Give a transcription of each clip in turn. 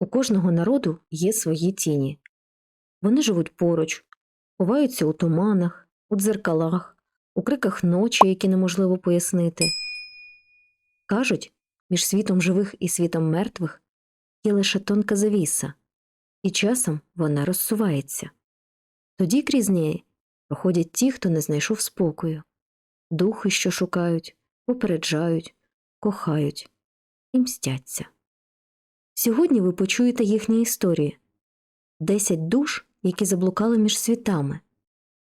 У кожного народу є свої тіні. Вони живуть поруч, ховаються у туманах, у дзеркалах, у криках ночі, які неможливо пояснити. Кажуть, між світом живих і світом мертвих є лише тонка завіса, і часом вона розсувається. Тоді крізь неї проходять ті, хто не знайшов спокою, духи, що шукають, попереджають, кохають і мстяться. Сьогодні ви почуєте їхні історії десять душ, які заблукали між світами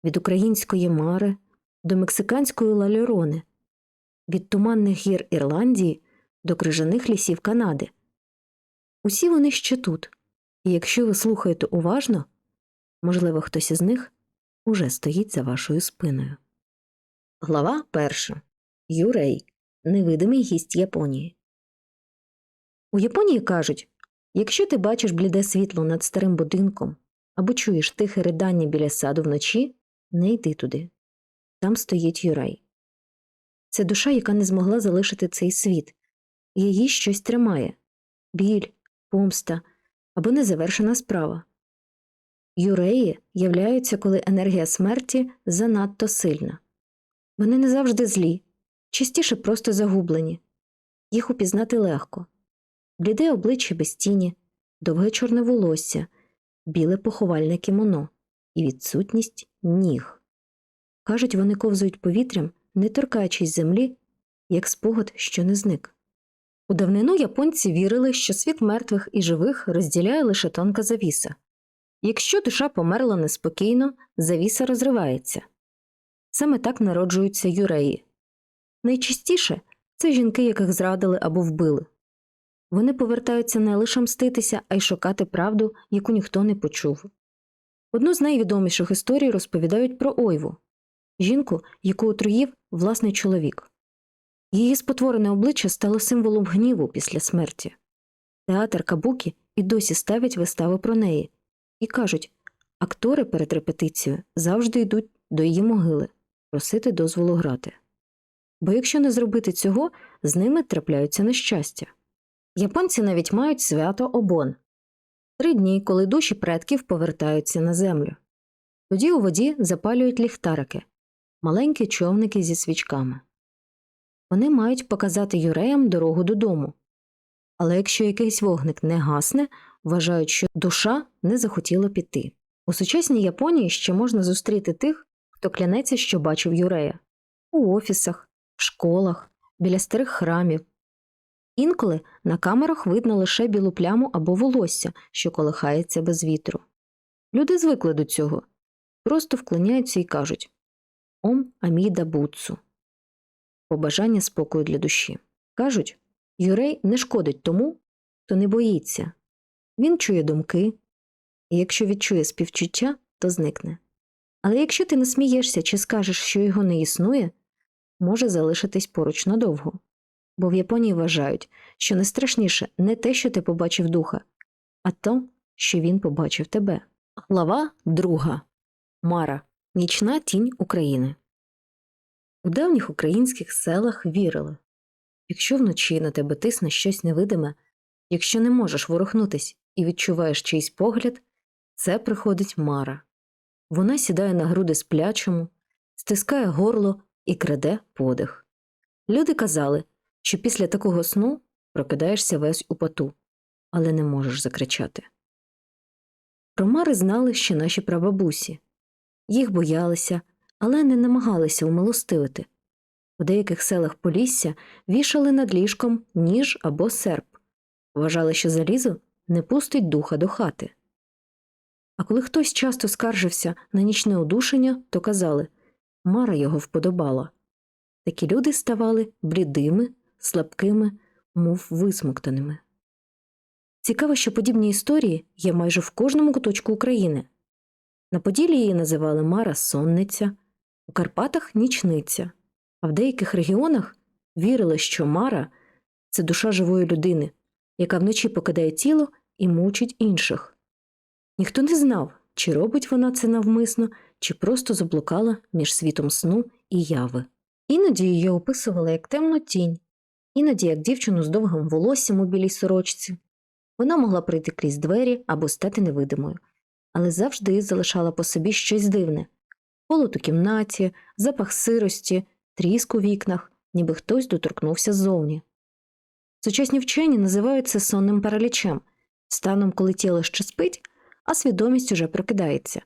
від української мари до мексиканської лалерони, від туманних гір Ірландії до крижаних лісів Канади. Усі вони ще тут, і якщо ви слухаєте уважно, можливо, хтось із них уже стоїть за вашою спиною. Глава перша Юрей невидимий гість Японії. У Японії кажуть якщо ти бачиш бліде світло над старим будинком або чуєш тихе ридання біля саду вночі, не йди туди. Там стоїть Юрей. Це душа, яка не змогла залишити цей світ, її щось тримає біль, помста або незавершена справа. Юреї являються, коли енергія смерті занадто сильна. Вони не завжди злі, частіше просто загублені. Їх упізнати легко бліде обличчя без тіні, довге чорне волосся, біле поховальне кімоно і відсутність ніг. Кажуть, вони ковзують повітрям, не торкаючись землі, як спогад, що не зник. У давнину японці вірили, що світ мертвих і живих розділяє лише тонка завіса. Якщо душа померла неспокійно, завіса розривається. Саме так народжуються юреї. Найчастіше це жінки, яких зрадили або вбили. Вони повертаються не лише мститися, а й шукати правду, яку ніхто не почув. Одну з найвідоміших історій розповідають про Ойву жінку, яку отруїв власний чоловік. Її спотворене обличчя стало символом гніву після смерті. Театр Кабукі і досі ставить вистави про неї і кажуть актори перед репетицією завжди йдуть до її могили просити дозволу грати. Бо якщо не зробити цього, з ними трапляються нещастя. Японці навіть мають свято обон три дні, коли душі предків повертаються на землю. Тоді у воді запалюють ліхтарики, маленькі човники зі свічками. Вони мають показати юреям дорогу додому. Але якщо якийсь вогник не гасне, вважають, що душа не захотіла піти. У сучасній Японії ще можна зустріти тих, хто клянеться, що бачив юрея у офісах, школах, біля старих храмів. Інколи на камерах видно лише білу пляму або волосся, що колихається без вітру. Люди звикли до цього, просто вклоняються і кажуть Ом Аміда Буцу. Побажання спокою для душі. Кажуть, Юрей не шкодить тому, хто не боїться. Він чує думки, і якщо відчує співчуття, то зникне. Але якщо ти не смієшся чи скажеш, що його не існує, може залишитись поруч надовго. Бо в Японії вважають, що найстрашніше не те, що ти побачив духа, а то, що він побачив тебе. Глава друга Мара Нічна тінь України. У давніх українських селах вірили якщо вночі на тебе тисне щось невидиме, якщо не можеш ворухнутись і відчуваєш чийсь погляд, це приходить Мара. Вона сідає на груди сплячому, стискає горло і краде подих. Люди казали, що після такого сну прокидаєшся весь у поту, але не можеш закричати. Про Мари знали ще наші прабабусі. Їх боялися, але не намагалися умилостивити. У деяких селах Полісся вішали над ліжком ніж або серп, вважали, що залізо не пустить духа до хати. А коли хтось часто скаржився на нічне удушення, то казали Мара його вподобала. Такі люди ставали блідими, слабкими, мов висмоктаними. Цікаво, що подібні історії є майже в кожному куточку України. На Поділі її називали Мара Сонниця, у Карпатах нічниця, а в деяких регіонах вірили, що Мара це душа живої людини, яка вночі покидає тіло і мучить інших. Ніхто не знав, чи робить вона це навмисно, чи просто заблукала між світом сну і яви. Іноді її описували як темну тінь, іноді як дівчину з довгим волоссям у білій сорочці. Вона могла пройти крізь двері або стати невидимою, але завжди залишала по собі щось дивне холод у кімнаті, запах сирості, тріск у вікнах, ніби хтось доторкнувся ззовні. Сучасні вчені називають це сонним паралічем, станом, коли тіло ще спить, а свідомість уже прокидається.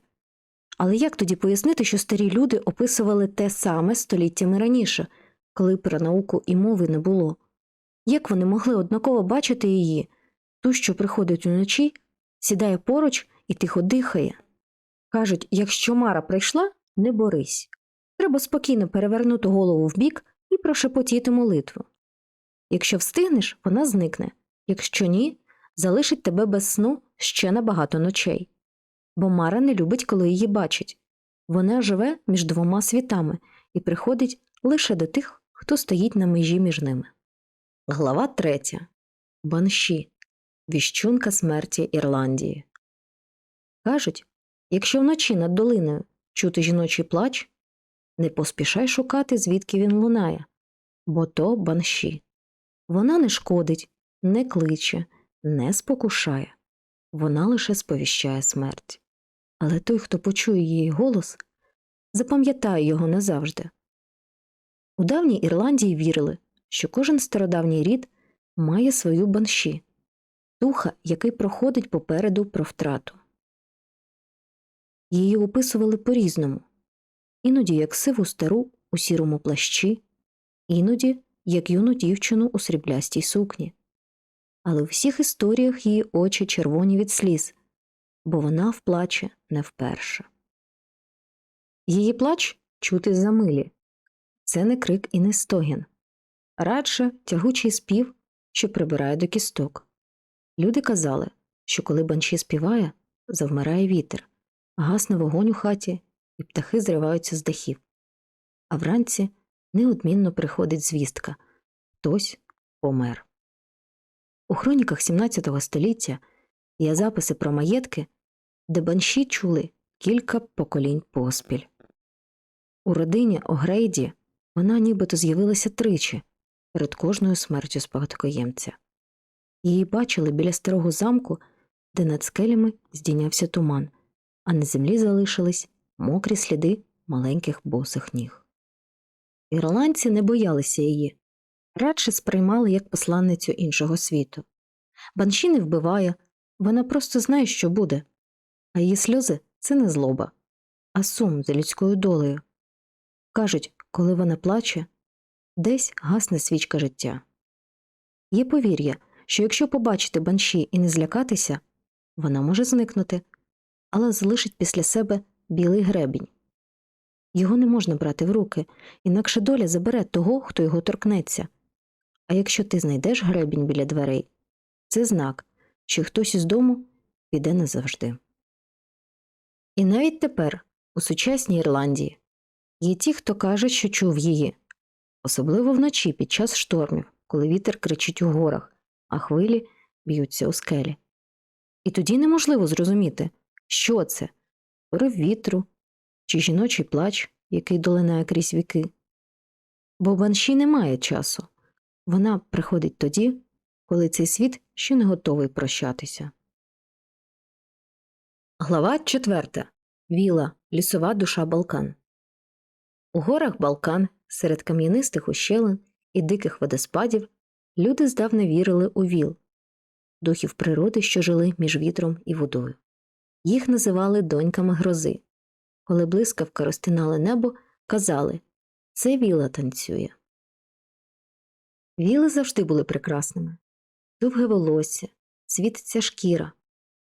Але як тоді пояснити, що старі люди описували те саме століттями раніше, коли про науку і мови не було? Як вони могли однаково бачити її, ту, що приходить уночі, сідає поруч і тихо дихає? Кажуть, якщо Мара прийшла, не борись. Треба спокійно перевернути голову вбік і прошепотіти молитву. Якщо встигнеш, вона зникне, якщо ні, залишить тебе без сну ще на багато ночей. Бо Мара не любить, коли її бачить. Вона живе між двома світами і приходить лише до тих, хто стоїть на межі між ними. Глава третя. Банші. Віщунка смерті Ірландії. Кажуть, якщо вночі над долиною чути жіночий плач, не поспішай шукати, звідки він лунає, бо то банші. Вона не шкодить, не кличе, не спокушає, вона лише сповіщає смерть. Але той, хто почує її голос, запам'ятає його назавжди. У давній Ірландії вірили, що кожен стародавній рід має свою банші, духа, який проходить попереду про втрату. Її описували по-різному іноді як сиву стару у сірому плащі, іноді як юну дівчину у сріблястій сукні. Але у всіх історіях її очі червоні від сліз, бо вона вплаче не вперше. Її плач чути за милі це не крик і не стогін, радше тягучий спів, що прибирає до кісток. Люди казали, що коли банші співає, завмирає вітер, гасне вогонь у хаті, і птахи зриваються з дахів. А вранці неодмінно приходить звістка хтось помер. У хроніках XVII століття є записи про маєтки, де банші чули кілька поколінь поспіль. У родині Огрейді вона нібито з'явилася тричі перед кожною смертю спадкоємця. Її бачили біля старого замку, де над скелями здійнявся туман, а на землі залишились мокрі сліди маленьких босих ніг. Ірландці не боялися її, радше сприймали як посланницю іншого світу. Банші не вбиває, вона просто знає, що буде, а її сльози це не злоба, а сум за людською долею. Кажуть, коли вона плаче, десь гасне свічка життя. Є повір'я, що якщо побачити банші і не злякатися, вона може зникнути, але залишить після себе білий гребінь. Його не можна брати в руки, інакше доля забере того, хто його торкнеться. А якщо ти знайдеш гребінь біля дверей, це знак, що хтось із дому піде назавжди. І навіть тепер, у сучасній Ірландії, є ті, хто каже, що чув її, особливо вночі під час штормів, коли вітер кричить у горах, а хвилі б'ються у скелі. І тоді неможливо зрозуміти, що це порив вітру чи жіночий плач, який долинає крізь віки. Бо банші немає часу вона приходить тоді, коли цей світ ще не готовий прощатися. Глава 4. Віла. Лісова душа Балкан. У горах Балкан, серед кам'янистих ущелин і диких водоспадів, люди здавна вірили у віл духів природи, що жили між вітром і водою. Їх називали доньками грози. Коли блискавка розтинала небо, казали це віла танцює. Віли завжди були прекрасними довге волосся, світиться шкіра,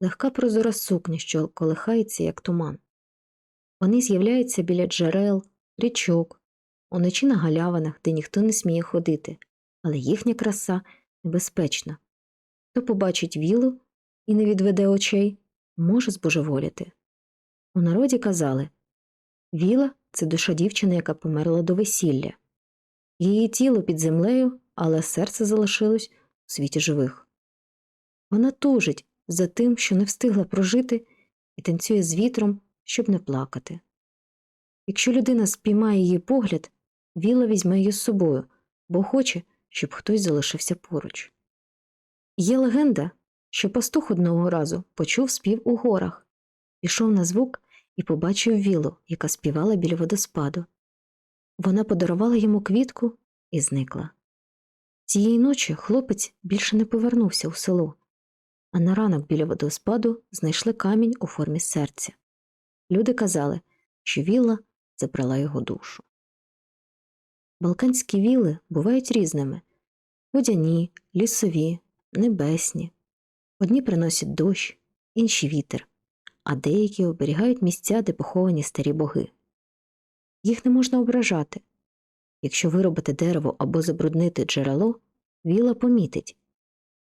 легка прозора сукня, що колихається, як туман. Вони з'являються біля джерел, річок, уночі на галявинах, де ніхто не сміє ходити, але їхня краса небезпечна. Хто побачить вілу і не відведе очей, може збожеволіти. У народі казали Віла це душа дівчини, яка померла до весілля. Її тіло під землею, але серце залишилось у світі живих. Вона тужить за тим, що не встигла прожити, і танцює з вітром, щоб не плакати. Якщо людина спіймає її погляд, Віла візьме її з собою, бо хоче, щоб хтось залишився поруч. Є легенда, що пастух одного разу почув спів у горах, пішов на звук і побачив вілу, яка співала біля водоспаду. Вона подарувала йому квітку і зникла. Цієї ночі хлопець більше не повернувся у село, а на ранок біля водоспаду знайшли камінь у формі серця. Люди казали, що вілла забрала його душу. Балканські віли бувають різними водяні, лісові, небесні. Одні приносять дощ, інші вітер, а деякі оберігають місця, де поховані старі боги. Їх не можна ображати. Якщо виробити дерево або забруднити джерело, віла помітить,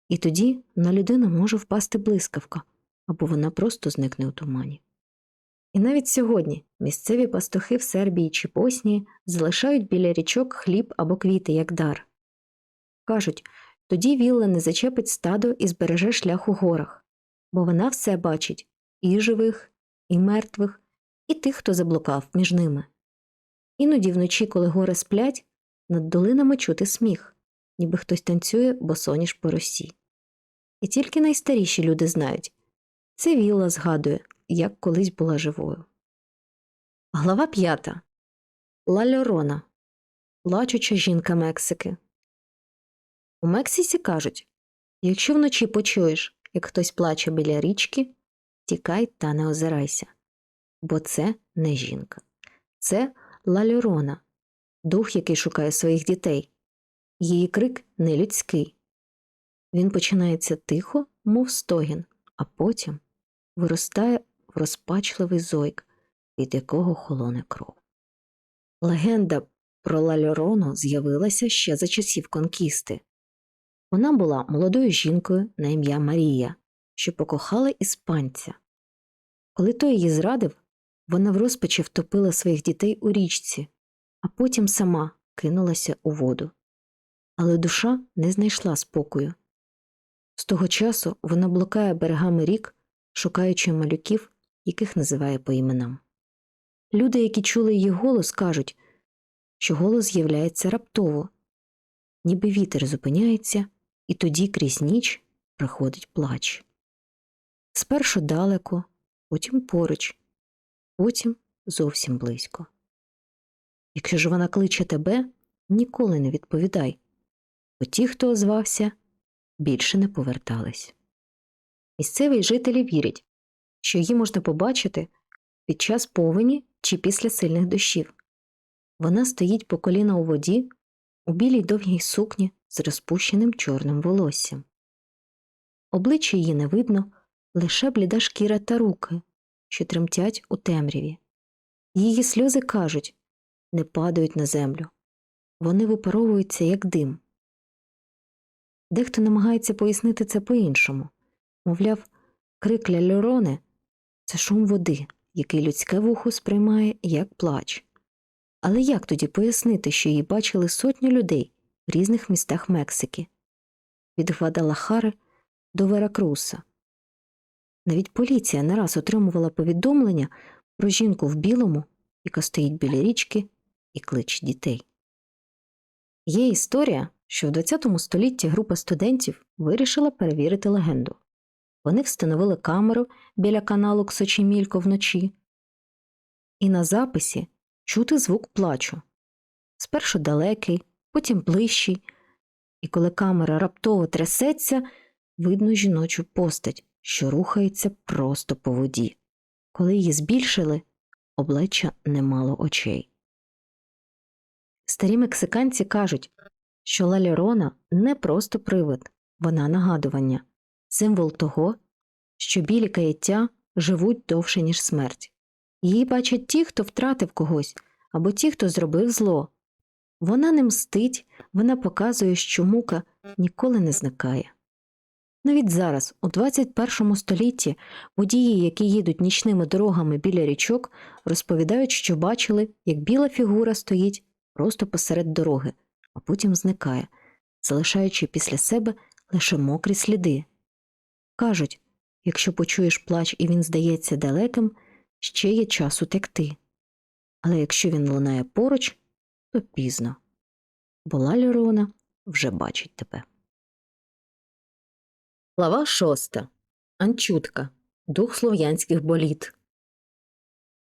і тоді на людину може впасти блискавка, або вона просто зникне у тумані. І навіть сьогодні місцеві пастухи в Сербії чи Боснії залишають біля річок хліб або квіти як дар. Кажуть, тоді вілла не зачепить стадо і збереже шлях у горах, бо вона все бачить і живих, і мертвих, і тих, хто заблукав між ними. Іноді вночі, коли гори сплять, над долинами чути сміх, ніби хтось танцює босоніж по росі. І тільки найстаріші люди знають це вілла згадує, як колись була живою. Глава п'ята Ла Льорона Плачуча жінка Мексики. У Мексиці кажуть якщо вночі почуєш, як хтось плаче біля річки, тікай та не озирайся, бо це не жінка, це Ла Льорона, дух, який шукає своїх дітей. Її крик не людський. Він починається тихо, мов стогін, а потім виростає в розпачливий зойк, від якого холоне кров. Легенда про Ла Льорону з'явилася ще за часів конкісти. Вона була молодою жінкою на ім'я Марія, що покохала іспанця. Коли той її зрадив, вона в розпачі втопила своїх дітей у річці, а потім сама кинулася у воду. Але душа не знайшла спокою. З того часу вона блукає берегами рік, шукаючи малюків, яких називає по іменам. Люди, які чули її голос, кажуть, що голос з'являється раптово, ніби вітер зупиняється, і тоді крізь ніч приходить плач. Спершу далеко, потім поруч, потім зовсім близько. Якщо ж вона кличе тебе, ніколи не відповідай, бо ті, хто озвався, більше не повертались. Місцеві жителі вірять, що її можна побачити під час повені чи після сильних дощів. Вона стоїть по коліна у воді у білій довгій сукні з розпущеним чорним волоссям. Обличчя її не видно, лише бліда шкіра та руки, що тремтять у темряві. Її сльози кажуть не падають на землю, вони випаровуються, як дим. Дехто намагається пояснити це по-іншому мовляв, крик ля Льороне – це шум води, який людське вухо сприймає як плач. Але як тоді пояснити, що її бачили сотні людей в різних містах Мексики від Гвадалахари до Веракруса? Навіть поліція не раз отримувала повідомлення про жінку в білому, яка стоїть біля річки і кличе дітей. Є історія, що в ХХ столітті група студентів вирішила перевірити легенду. Вони встановили камеру біля каналу Ксочемілько вночі, і на записі чути звук плачу спершу далекий, потім ближчий, і коли камера раптово трясеться, видно жіночу постать, що рухається просто по воді. Коли її збільшили, обличчя не мало очей. Старі мексиканці кажуть, що Ла Лерона не просто привид, вона нагадування, символ того, що білі каяття живуть довше, ніж смерть. Її бачать ті, хто втратив когось, або ті, хто зробив зло. Вона не мстить, вона показує, що мука ніколи не зникає. Навіть зараз, у 21 столітті, водії, які їдуть нічними дорогами біля річок, розповідають, що бачили, як біла фігура стоїть просто посеред дороги, а потім зникає, залишаючи після себе лише мокрі сліди. Кажуть якщо почуєш плач і він здається далеким, ще є час утекти. Але якщо він лунає поруч, то пізно, бо Ла Льорона вже бачить тебе. Глава шоста. Анчутка. Дух слов'янських боліт.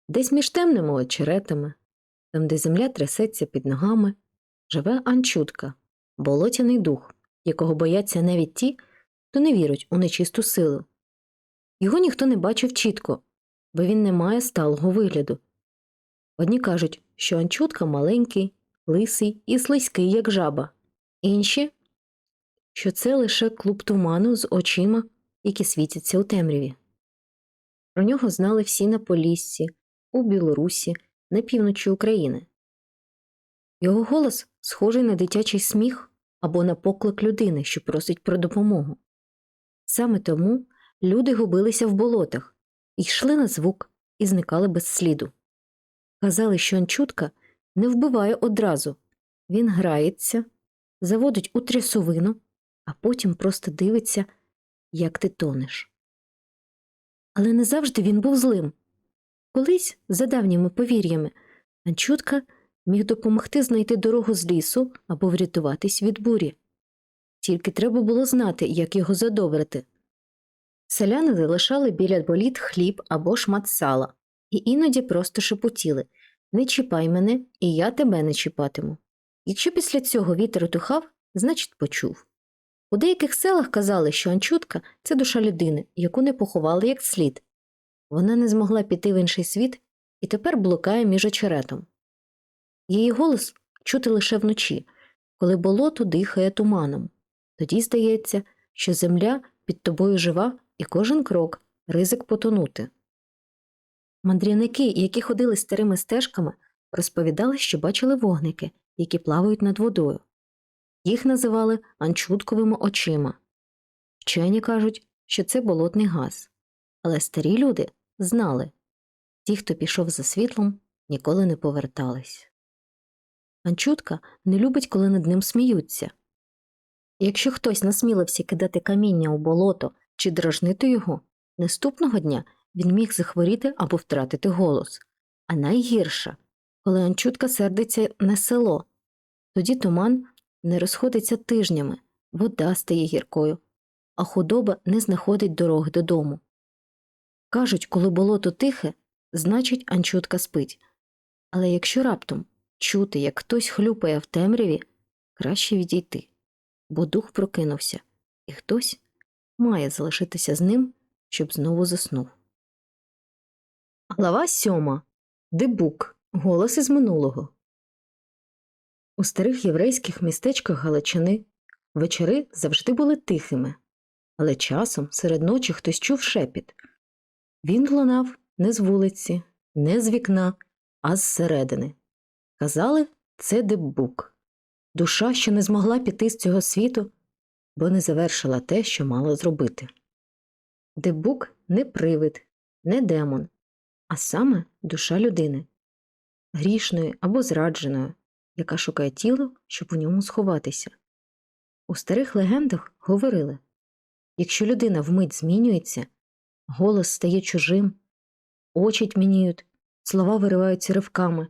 Десь між темними очеретами, там, де земля трясеться під ногами, живе Анчутка, болотяний дух, якого бояться навіть ті, хто не вірить у нечисту силу. Його ніхто не бачив чітко, бо він не має сталого вигляду. Одні кажуть, що Анчутка маленький, лисий і слизький, як жаба, інші що це лише клуб туману з очима, які світяться у темряві. Про нього знали всі на Поліссі, у Білорусі, на півночі України. Його голос схожий на дитячий сміх або на поклик людини, що просить про допомогу. Саме тому люди губилися в болотах, йшли на звук і зникали без сліду. Казали, що Анчутка не вбиває одразу він грається, заводить у трясовину а потім просто дивиться, як ти тонеш. Але не завжди він був злим. Колись, за давніми повір'ями, Анчутка міг допомогти знайти дорогу з лісу або врятуватись від бурі. Тільки треба було знати, як його задобрити. Селяни залишали біля боліт хліб або шмат сала, і іноді просто шепотіли Не чіпай мене, і я тебе не чіпатиму. Якщо після цього вітер утухав, значить почув. У деяких селах казали, що Анчутка це душа людини, яку не поховали як слід. Вона не змогла піти в інший світ і тепер блукає між очеретом. Її голос чути лише вночі, коли болото дихає туманом. Тоді здається, що земля під тобою жива і кожен крок ризик потонути. Мандрівники, які ходили старими стежками, розповідали, що бачили вогники, які плавають над водою. Їх називали анчутковими очима. Вчені кажуть, що це болотний газ. Але старі люди знали ті, хто пішов за світлом, ніколи не повертались. Анчутка не любить, коли над ним сміються. Якщо хтось насмілився кидати каміння у болото чи дражнити його, наступного дня він міг захворіти або втратити голос. А найгірше, коли Анчутка сердиться на село, тоді туман не розходиться тижнями, вода стає гіркою, а худоба не знаходить дороги додому. Кажуть, коли болото тихе, значить, анчутка спить. Але якщо раптом чути, як хтось хлюпає в темряві, краще відійти, бо дух прокинувся, і хтось має залишитися з ним, щоб знову заснув. Глава сьома Дебук. Голос із минулого. У старих єврейських містечках Галичини вечори завжди були тихими, але часом серед ночі хтось чув шепіт. Він лунав не з вулиці, не з вікна, а зсередини. Казали, це деббук, душа, що не змогла піти з цього світу, бо не завершила те, що мала зробити. Дебук не привид, не демон, а саме душа людини, грішної або зрадженої яка шукає тіло, щоб у ньому сховатися. У старих легендах говорили якщо людина вмить змінюється, голос стає чужим, очі тьмяніють, слова вириваються ривками,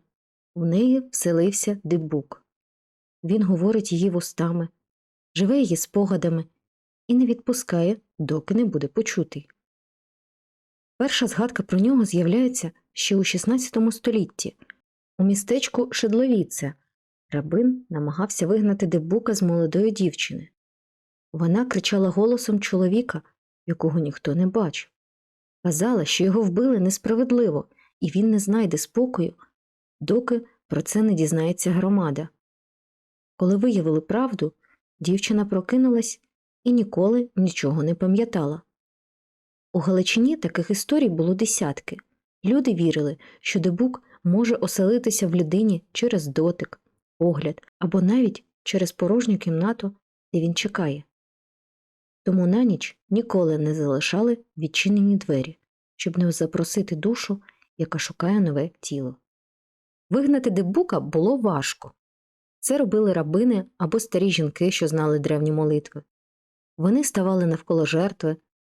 в неї вселився дибук. Він говорить її вустами, живе її спогадами і не відпускає, доки не буде почутий. Перша згадка про нього з'являється ще у XVI столітті у містечку Шедловіце Рабин намагався вигнати дебука з молодої дівчини. Вона кричала голосом чоловіка, якого ніхто не бачив. Казала, що його вбили несправедливо, і він не знайде спокою, доки про це не дізнається громада. Коли виявили правду, дівчина прокинулась і ніколи нічого не пам'ятала. У Галичині таких історій було десятки. Люди вірили, що дебук може оселитися в людині через дотик, погляд або навіть через порожню кімнату, де він чекає. Тому на ніч ніколи не залишали відчинені двері, щоб не запросити душу, яка шукає нове тіло. Вигнати дебука було важко. Це робили рабини або старі жінки, що знали древні молитви. Вони ставали навколо жертви,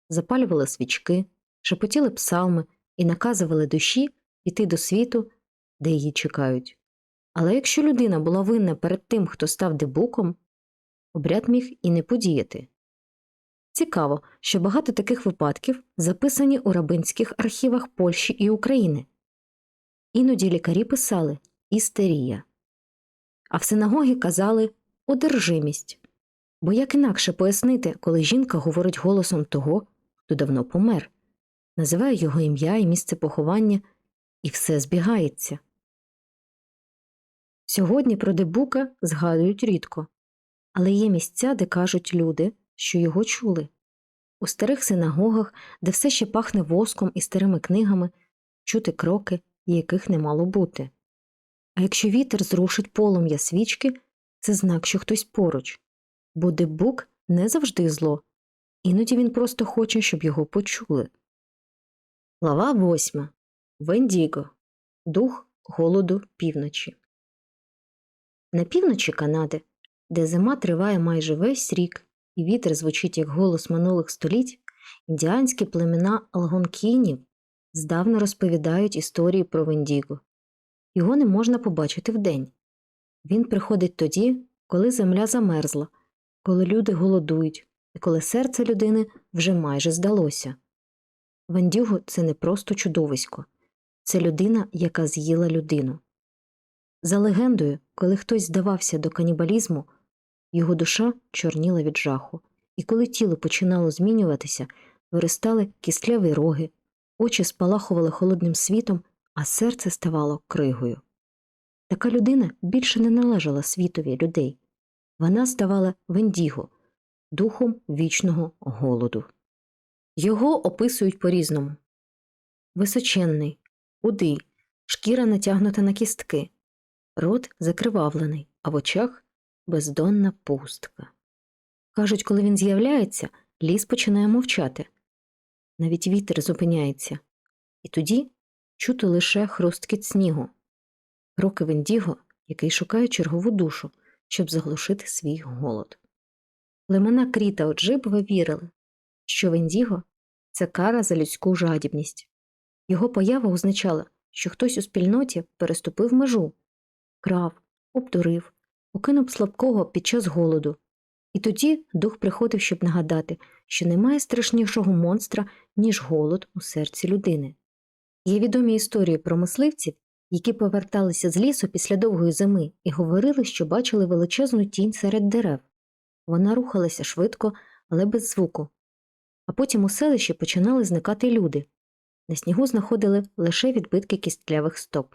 запалювали свічки, шепотіли псалми і наказували душі піти до світу, де її чекають. Але якщо людина була винна перед тим, хто став дебуком, обряд міг і не подіяти. Цікаво, що багато таких випадків записані у рабинських архівах Польщі і України. Іноді лікарі писали істерія, а в синагогі казали одержимість. Бо як інакше пояснити, коли жінка говорить голосом того, хто давно помер, називає його ім'я і місце поховання, і все збігається. Сьогодні про дебука згадують рідко, але є місця, де кажуть люди, що його чули. У старих синагогах, де все ще пахне воском і старими книгами, чути кроки, яких не мало бути. А якщо вітер зрушить полум'я свічки, це знак, що хтось поруч, бо дебук не завжди зло, іноді він просто хоче, щоб його почули. Глава восьма Вендіго Дух голоду півночі. На півночі Канади, де зима триває майже весь рік, і вітер звучить як голос минулих століть, індіанські племена алгонкінів здавна розповідають історії про Вендіго. Його не можна побачити вдень. Він приходить тоді, коли земля замерзла, коли люди голодують, і коли серце людини вже майже здалося. Вендіго це не просто чудовисько, це людина, яка з'їла людину. За легендою, коли хтось здавався до канібалізму, його душа чорніла від жаху, і коли тіло починало змінюватися, виростали кістляві роги, очі спалахували холодним світом, а серце ставало кригою. Така людина більше не належала світові людей. Вона ставала Вендіго, духом вічного голоду. Його описують по різному височенний, худий, шкіра натягнута на кістки, рот закривавлений, а в очах бездонна пустка. Кажуть, коли він з'являється, ліс починає мовчати. Навіть вітер зупиняється, і тоді чути лише хрусткіт снігу, кроки Вендіго, який шукає чергову душу, щоб заглушити свій голод. Племена Кріта Оджибова вірили, що Вендіго це кара за людську жадібність. Його поява означала, що хтось у спільноті переступив межу, крав, обдурив, покинув слабкого під час голоду. І тоді дух приходив, щоб нагадати, що немає страшнішого монстра, ніж голод у серці людини. Є відомі історії про мисливців, які поверталися з лісу після довгої зими і говорили, що бачили величезну тінь серед дерев. Вона рухалася швидко, але без звуку. А потім у селищі починали зникати люди. На снігу знаходили лише відбитки кістлявих стоп.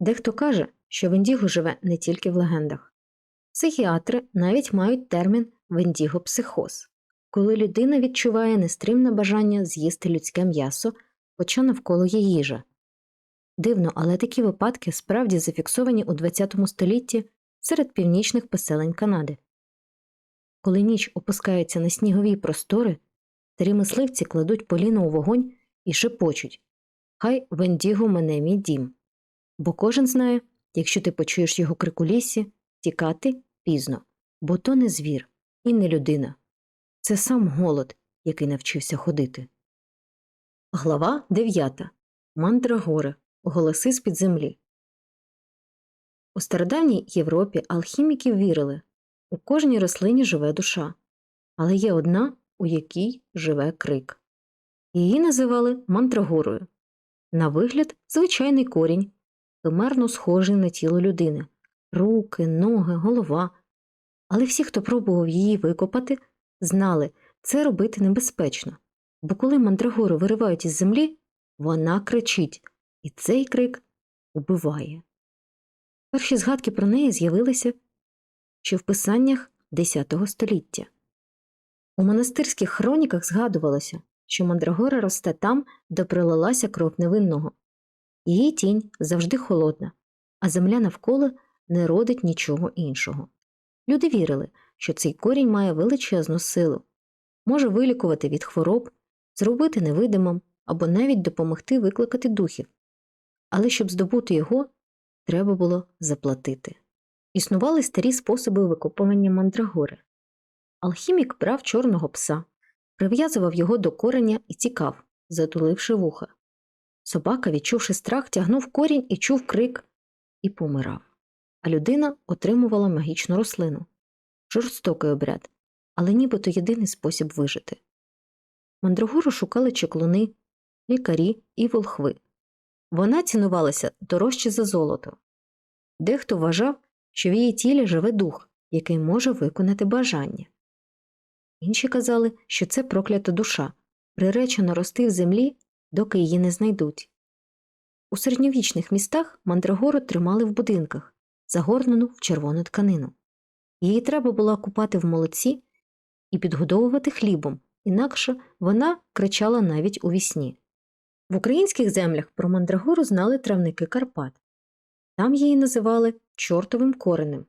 Дехто каже, що Вендіго живе не тільки в легендах. Психіатри навіть мають термін вендіго-психоз, коли людина відчуває нестримне бажання з'їсти людське м'ясо, хоча навколо є їжа. Дивно, але такі випадки справді зафіксовані у ХХ столітті серед північних поселень Канади. Коли ніч опускається на снігові простори, старі мисливці кладуть поліно у вогонь і шепочуть Хай Вендіго мене мій дім. Бо кожен знає, якщо ти почуєш його крик у лісі, тікати пізно, бо то не звір і не людина. Це сам голод, який навчився ходити. Глава 9. Мандрагори. Голоси з під землі. У стародавній Європі алхіміки вірили у кожній рослині живе душа, але є одна, у якій живе крик. Її називали мандрагорою. На вигляд, звичайний корінь, химерно схожий на тіло людини руки, ноги, голова. Але всі, хто пробував її викопати, знали, це робити небезпечно, бо коли мандрагору виривають із землі, вона кричить, і цей крик убиває. Перші згадки про неї з'явилися ще в писаннях X століття. У монастирських хроніках згадувалося, що мандрагора росте там, де пролилася кров невинного. Її тінь завжди холодна, а земля навколо не родить нічого іншого. Люди вірили, що цей корінь має величезну силу, може вилікувати від хвороб, зробити невидимим або навіть допомогти викликати духів. Але щоб здобути його, треба було заплатити. Існували старі способи викопування мандрагори. Алхімік брав чорного пса, прив'язував його до кореня і тікав, затуливши вуха. Собака, відчувши страх, тягнув корінь і чув крик і помирав. А людина отримувала магічну рослину. Жорстокий обряд, але нібито єдиний спосіб вижити. Мандрагору шукали чеклуни, лікарі і волхви. Вона цінувалася дорожче за золото. Дехто вважав, що в її тілі живе дух, який може виконати бажання. Інші казали, що це проклята душа, приречена рости в землі, доки її не знайдуть. У середньовічних містах мандрагору тримали в будинках, загорнену в червону тканину. Її треба було купати в молоці і підгодовувати хлібом, інакше вона кричала навіть у вісні. В українських землях про мандрагору знали травники Карпат. Там її називали чортовим коренем.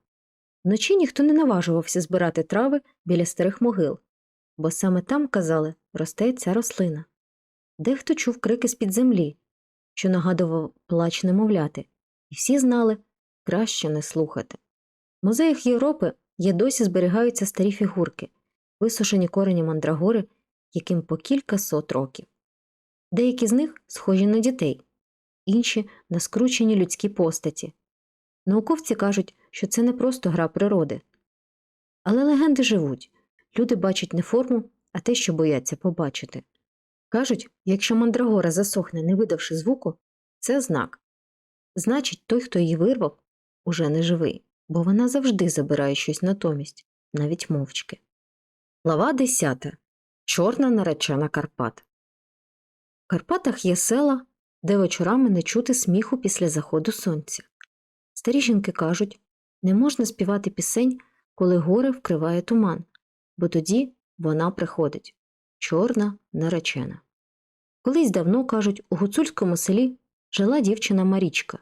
Вночі ніхто не наважувався збирати трави біля старих могил, бо саме там, казали, росте ця рослина. Дехто чув крики з-під землі, що нагадував плач немовляти, і всі знали краще не слухати. В музеях Європи є досі зберігаються старі фігурки, висушені корені мандрагори, яким по кілька сот років. Деякі з них схожі на дітей, інші на скручені людські постаті. Науковці кажуть, що це не просто гра природи. Але легенди живуть люди бачать не форму, а те, що бояться побачити. Кажуть, якщо мандрагора засохне, не видавши звуку, це знак. Значить, той, хто її вирвав, уже не живий, бо вона завжди забирає щось натомість, навіть мовчки. Глава 10. Чорна наречена Карпат. В Карпатах є села, де вечорами не чути сміху після заходу сонця. Старі жінки кажуть, не можна співати пісень, коли горе вкриває туман, бо тоді вона приходить чорна наречена. Колись давно, кажуть, у гуцульському селі жила дівчина Марічка.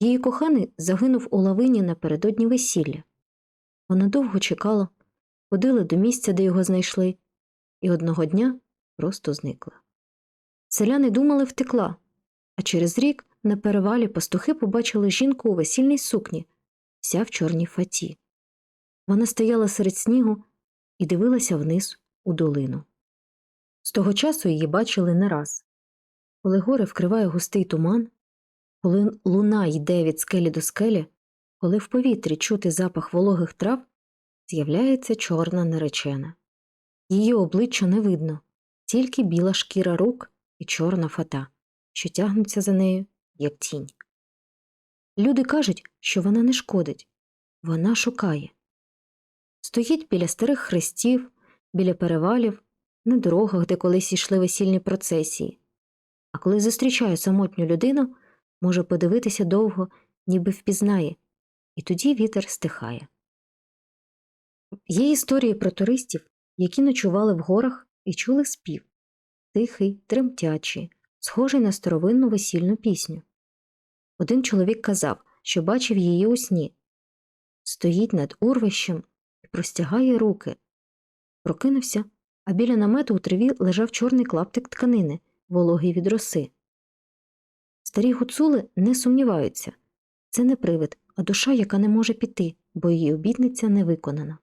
Її коханий загинув у лавині напередодні весілля. Вона довго чекала, ходила до місця, де його знайшли, і одного дня просто зникла. Селяни думали, втекла, а через рік на перевалі пастухи побачили жінку у весільній сукні, вся в чорній фаті. Вона стояла серед снігу і дивилася вниз у долину. З того часу її бачили не раз. Коли горе вкриває густий туман, коли луна йде від скелі до скелі, коли в повітрі чути запах вологих трав, з'являється чорна наречена. Її обличчя не видно, тільки біла шкіра рук і чорна фата, що тягнуться за нею, як тінь. Люди кажуть, що вона не шкодить, вона шукає. Стоїть біля старих хрестів, біля перевалів, на дорогах, де колись йшли весільні процесії. А коли зустрічає самотню людину, може подивитися довго, ніби впізнає, і тоді вітер стихає. Є історії про туристів, які ночували в горах і чули спів тихий, тремтячий, схожий на старовинну весільну пісню. Один чоловік казав, що бачив її у сні стоїть над урвищем і простягає руки. Прокинувся, а біля намету у траві лежав чорний клаптик тканини, вологий від роси. Старі гуцули не сумніваються це не привид, а душа, яка не може піти, бо її обітниця не виконана.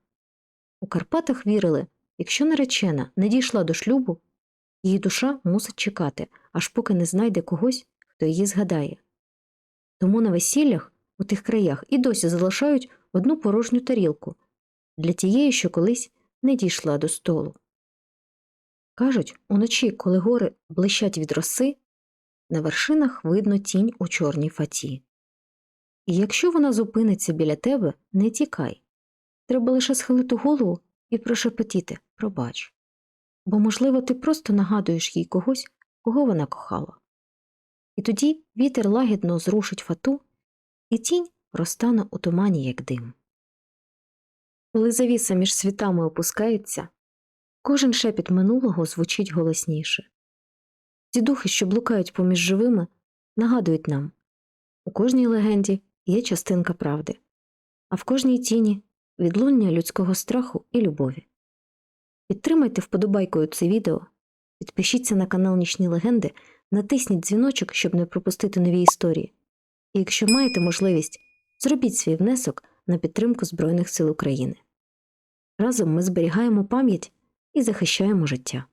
У Карпатах вірили якщо наречена не дійшла до шлюбу, її душа мусить чекати, аж поки не знайде когось, хто її згадає. Тому на весіллях у тих краях і досі залишають одну порожню тарілку для тієї, що колись не дійшла до столу. Кажуть, уночі, коли гори блищать від роси, на вершинах видно тінь у чорній фаті. І якщо вона зупиниться біля тебе, не тікай. Треба лише схилити голову і прошепотіти пробач. Бо, можливо, ти просто нагадуєш їй когось, кого вона кохала. І тоді вітер лагідно зрушить фату, і тінь розтане у тумані, як дим. Коли завіса між світами опускається, кожен шепіт минулого звучить голосніше. Ті духи, що блукають поміж живими, нагадують нам у кожній легенді є частинка правди, а в кожній тіні відлуння людського страху і любові. Підтримайте вподобайкою це відео, підпишіться на канал Нічні Легенди, натисніть дзвіночок, щоб не пропустити нові історії. І якщо маєте можливість, зробіть свій внесок на підтримку Збройних сил України. Разом ми зберігаємо пам'ять і захищаємо життя.